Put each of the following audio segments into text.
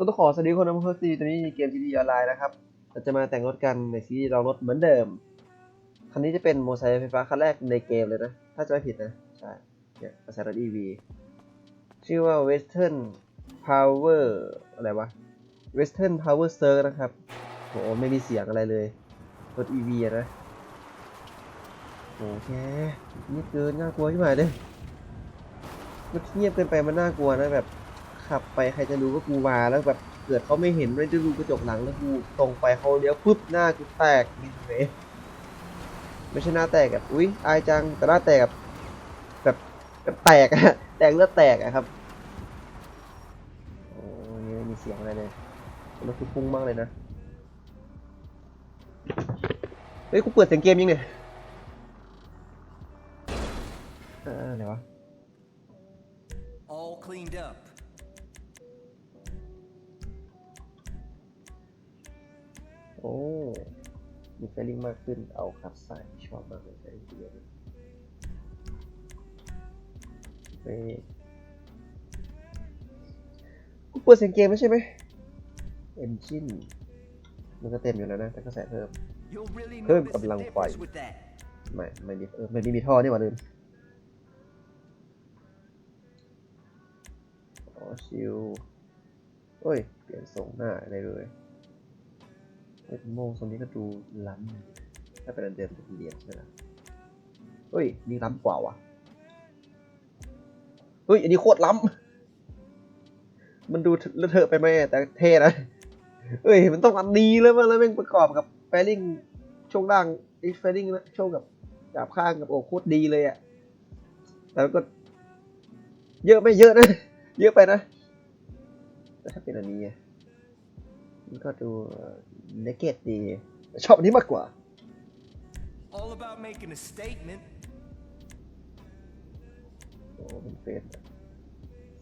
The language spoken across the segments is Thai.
ก็ต้องขอสวัสดีคนนะเพื่อนซีตัวนี้เกม GT ออนไลน์นะครับเราจะมาแต่งรถกันในซีรีส์ลรถเหมือนเดิม คันนี้จะเป็นมอเตอร์ไซค์ไฟฟ้าคันแรกในเกมเลยนะ ถ้าจะไม่ผิดนะ ใช่เนี่ยกระแสรถ EV ชื่อว่า Western Power อะไรวะ Western Power Surge นะครับโหไม่มีเสียงอะไรเลย รถ EV นะโอเคนี่เกินน่ากลัวขึ้นมาเลยมันเงียบเกินไปมันน่ากลัวนะแบบ ขับไปใครจะรู้ว่ากูมาแล้วแบบเกิดเขาไม่เห็นไม่ได้ดูกระจกหลังแล้วกูตรงไปเขาเลี้ยวปุ๊บหน้ากูแตกนี่เว้ยไม่ใช่หน้าแตกแบบอุ้ยอายจังแต่หน้าแตกแบบแบบแบบแตกอะแตกเลือดแตกอะครับโอ้ยม่มีเสียงอะไรเลยมันคือพุ่งมากเลยนะเฮ้ยกูเปิดเสียงเกมยังเนี่ยอ่าไหนวะ All cleaned up. โอ้ มีเฟลลิ่งมากขึ้น เอาขับใส่ชอบมากเลยเฟลลิ่งเดียวเฮ้ยกูเปิดเสียงเกมแล้วใช่ไหม Engine มันก็เต็มอยู่แล้วนะ แต่ก็ใส่เพิ่ม You'll really Thơm notice cầm the lăng difference quậy. with that. ไม่ ไม่มีเออไม่มีท่อนี่หว่าลืมอ๋อชิวเอ้ย เปลี่ยนทรงหน้าได้เลย เอ้โมงทรงนี้ก็ดูล้ำอยู่ถ้าเป็นอันเดิมจะเป็นเหลี่ยมใช่ไหมเฮ้ยนี่ล้ำกว่าว่ะเฮ้ยอันนี้โคตรล้ำมันดูเลอะเทอะไปไหมแต่เท่นะเอ้ยมันต้องอันนี้แล้วมันแล้วแม่งประกอบกับแฟลิงช่วงล่างไอ้แฟลิงนะช่วงกับดาบข้างกับโอ้โคตรดีเลยอะแต่ก็ เยอะไม่เยอะนะเยอะไปนะแต่ถ้าเป็นอันนี้มันก็ดู เนเกตดีแต่ชอบอันนี้มากกว่า All about making a statement. โอ้เป็นเฟส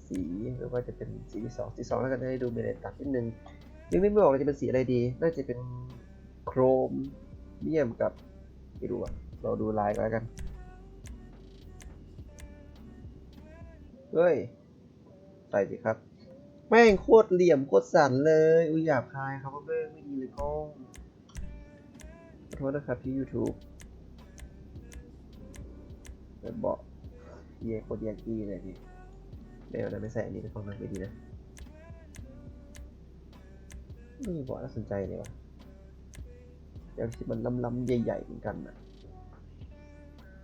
สีหรือว่าจะเป็นสีสองสีสองแล้วกันจะได้ดูมีอะไรตัดนิดนึงยังไม่บอกเลยจะเป็นสีอะไรดี น่าจะเป็นโครมเมียมกับไม่รู้อะเราดูลายก็แล้วกัน เฮ้ย ใส่สิครับ แม่งโคตรเหลี่ยมโคตรสั่นเลย อุ้ยหยาบคายครับว่าแม่งไม่ดีเลยกล้องขอโทษนะครับที่ YouTube เปิดเบาะเย่โคตรยากี้เลยพี่เดี๋ยวนะไม่ใส่อันนี้ในกล้องนั้นไม่ดีนะไม่เบาะน่าสนใจเลยวะเดี๋ยวที่มันล้ำๆใหญ่ๆเหมือนกันนะ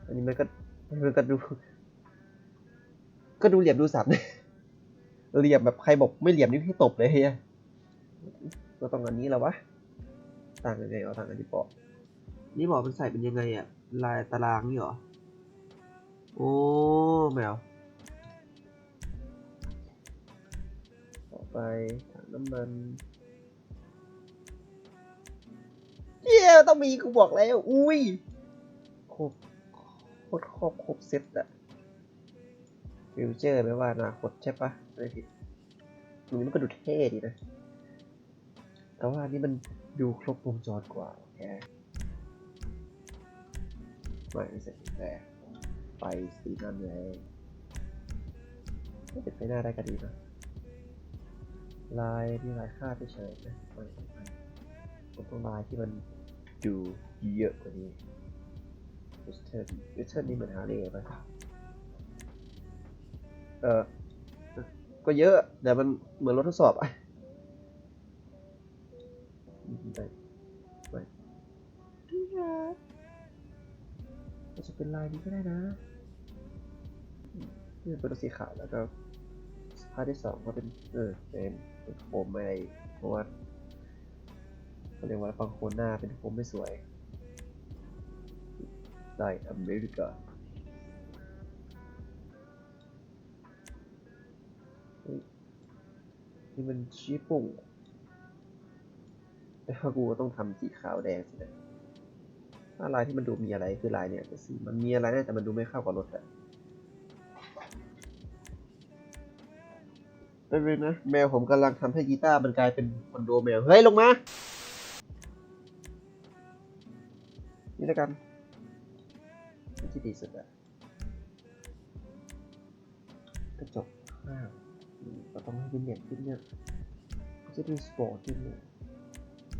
อันนี้มันก็มันก็ดู ก็ดูเหลี่ยมดูสับเหลี่ยมแบบใครบอกไม่เหลี่ยมนี่ให้ตบเลยเฮียก็ต้องอันนี้แล้ววะ ต่างยังไงเอาต่างกันที่เบาะนี่บาะมันใส่เป็นยังไงอะลายตารางนี่หรอ โอ้แมวต่อไปถังน้ำมันเย้ต้องมีกูบอกแล้ว อุ้ยครบโคตรครบครบเซ็ตอะ ฟิวเจอร์ไม่ว่าอนาคตใช่ปะไม่ผิดตรงนี้มันก็ดูเท่ดีนะ แต่ว่านนี้มันดูครบวงจรกว่าแกไม่ไม่ใส่กุญแจไฟสีนั่นเลยไม่เป็นไปหน้าได้ก็ดีนะลายที่ลายคาดเฉยนะไม่ไม่ไม่ผมต้องลายที่มันดูเยอะกว่านี้วิสเทิร์นวิสเทิร์นนี่เหมือนฮาร์เลย์ป่ะ เออก็เยอะแต่มันเหมือนรถทดสอบอะไปไปอาจจะเป็นลายนี้ก็ได้นะนี่เป็นรถสีขาวแล้วก็ภาคที่สองก็เป็นเออเป็นเป็นโคมอะไรเพราะว่าเขาเรียกว่าฟังโคนหน้าเป็นโคมไม่สวยได้อเมริกา นี่มันชี้ปุ่งแต่ว่ากูก็ต้องทำสีขาวแดงสินะถ้าลายที่มันดูมีอะไรคือลายเนี่ยแต่สีมันมีอะไรนะแต่มันดูไม่เข้ากับรถอะไม่เป็นนะแมวผมกำลังทำให้กีตาร์มันกลายเป็นคอนโดแมว เฮ้ย ลงมา นี่ล้วกันที่ดีสุดอะกระจกข้าง อืมก็ต้องให้เป็นเหลี่ยมขึ้นเนี่ยจะดูสปอร์ตที่นี่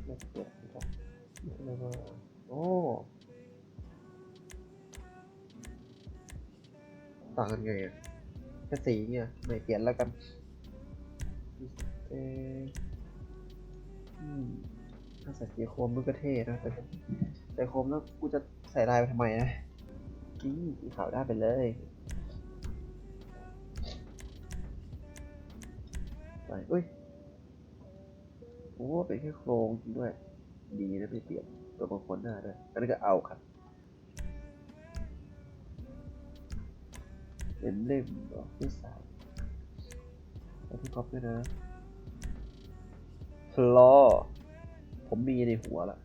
ไม่เปลี่ยนนะครับไม่ว่าโอ้ต่างกันไงอะแค่สีเนี่ยไม่เปลี่ยนแล้วกันเอออืมถ้าใส่สีโครมมันก็เท่นะแต่แต่โครมแล้วกูจะใส่ลายไปทำไมนะอืมสีขาวได้ไปเลย ไปอุ้ยโอ้เป็นแค่โครงจริงด้วย ดีนะไม่เปลี่ยนตัวบางคนหน้าด้วยอันนี้ก็เอาครับเป็นเล่มเหรอที่สามแล้วที่ครอบด้วยนะฟลอผมมีในหัวละ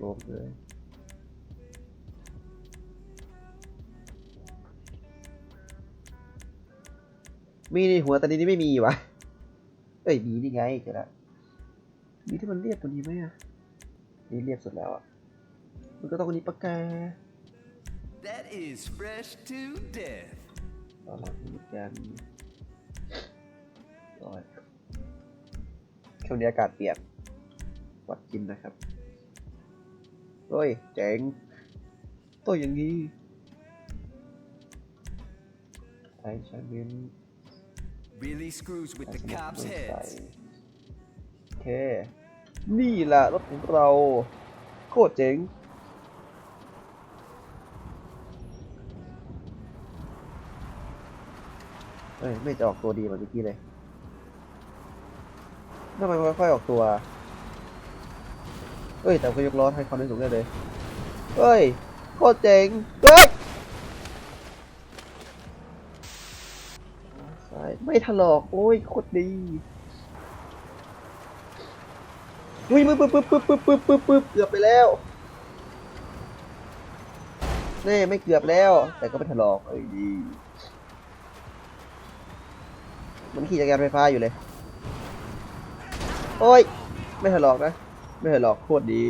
รวมเลย มีในหัวแต่นี้ไม่มีวะเอ้ยมีนี่ไงเจอละมีที่มันเรียบกว่านี้ไหมอะนี่เรียบสุดแล้วอะมันก็ต้องอันนี้ปะแก That is fresh to death. ตอนหลังมีกันร้อยช่วงนี้อากาศเปลี่ยนวัดกินนะครับเฮ้ยเจ๋งตัวอย่างนี้ไอชามิน Really screws with the cops' heads. โอเค นี่แหละรถของเรา โคตรเจ๋ง เอ้ย ไม่จะออกตัวดีเหมือนเมื่อกี้เลยทำไมมันค่อยๆออกตัว เอ้ย แต่ก็ยกล้อให้ความได้สูงได้เลย เฮ้ย โคตรเจ๋ง เฮ้ยซ้าย ไม่ถลอก โอ้ยโคตรดีอุ้ยมือปึ๊บปึ๊บปึ๊บปึ๊บปึ๊บปึ๊บปึ๊บเกือบไปแล้วแน่ไม่เกือบแล้ว แต่ก็ไม่ถลอกเอ้ยดี มันขี่จักรยานไฟฟ้าอยู่เลย โอ้ย ไม่ถลอกนะ ไม่ถลอกโคตรดี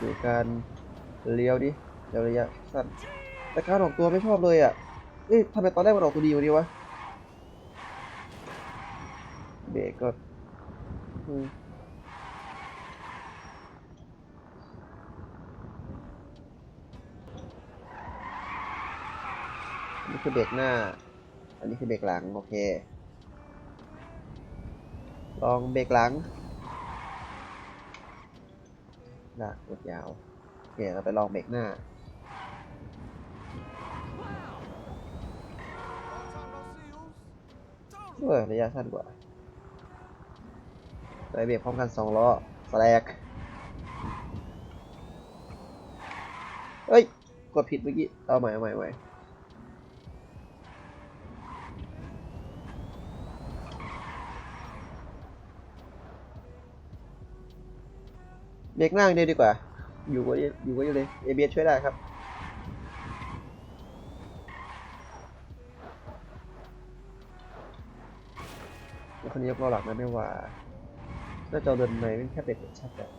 ดูการเลี้ยวดิเลี้ยวระยะสั้นแต่การออกตัวไม่ชอบเลยอะ เอ้ยทำไมตอนแรกมันออกตัวดีกว่านี้วะ เบรกก็อืมนนี้คือเบรกหน้า อันนี้คือเบรกหลัง โอเค ลองเบรกหลังลากรถยาวโอเค เราไปลองเบรกหน้า เออระยะสั้นกว่าไปเบรกพร้อมกันสองล้อแลกเฮ้ย กดผิดเมื่อกี้ เอาใหม่เอาใหม่เอาใหม่เบรกหน้าอย่างเดียวดีกว่า อยู่กว่าอยู่กว่าอยู่เลย ABS ช่วยได้ครับ คนนี้ยกเราหลักนะไม่ว่าน้าจอเดินในเป็นแค่เด็กชัดแบบ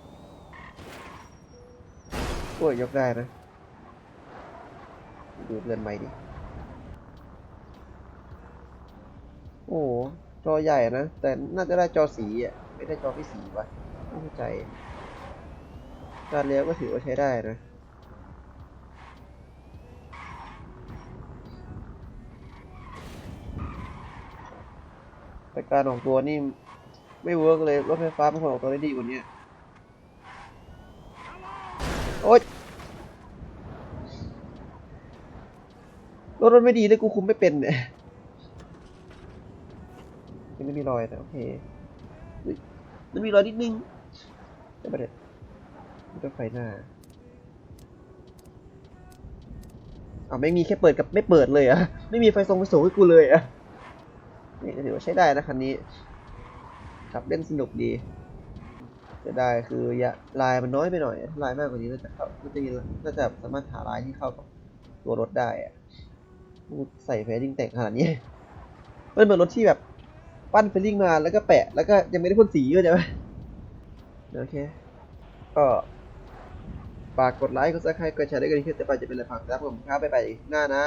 โอ้ยยกได้นะดูเดินไม่ดิโอ้จอใหญ่นะ แต่น่าจะได้จอสีอะ ไม่ได้จอพี่สีวะไม่เข้าใจ การเลี้ยวก็ถือว่าใช้ได้นะ การออกตัวนี่ไม่เวิร์กเลยรถไฟฟ้ามันควรออกตัวได้ดีกว่านี้โอ๊ยรถมันไม่ดีเลยกูคุมไม่เป็นเนี่ยยังไม่มีรอยแต่โอเคมันมีรอยนิดนึงแต่ประเด็นมันก็ไฟหน้าอ่าไม่มีแค่เปิดกับไม่เปิดเลยอะไม่มีไฟทรงไฟสูงให้กูเลยอะ นี่ถือว่าใช้ได้นะคันนี้ขับเล่นสนุกดีจะได้คือยะลายมันน้อยไปหน่อย ลายมากกว่านี้น่าจะเข้าน่าจะน่าจะสามารถหาลายที่เข้ากับตัวรถได้อะใส่เฟรดิ้งแต่งขนาดนี้มันเหมือนรถที่แบบปั้นเฟรดิ้งมาแล้วก็แปะ แล้วก็ยังไม่ได้พ่นสีก็จะไหมโอเค ก็ฝากกดไลค์กดซับสไครต์กดแชร์ด้วยกันที่จะไปจะเป็นอะไรฝากนะครับผมครับไปไปหน้านะ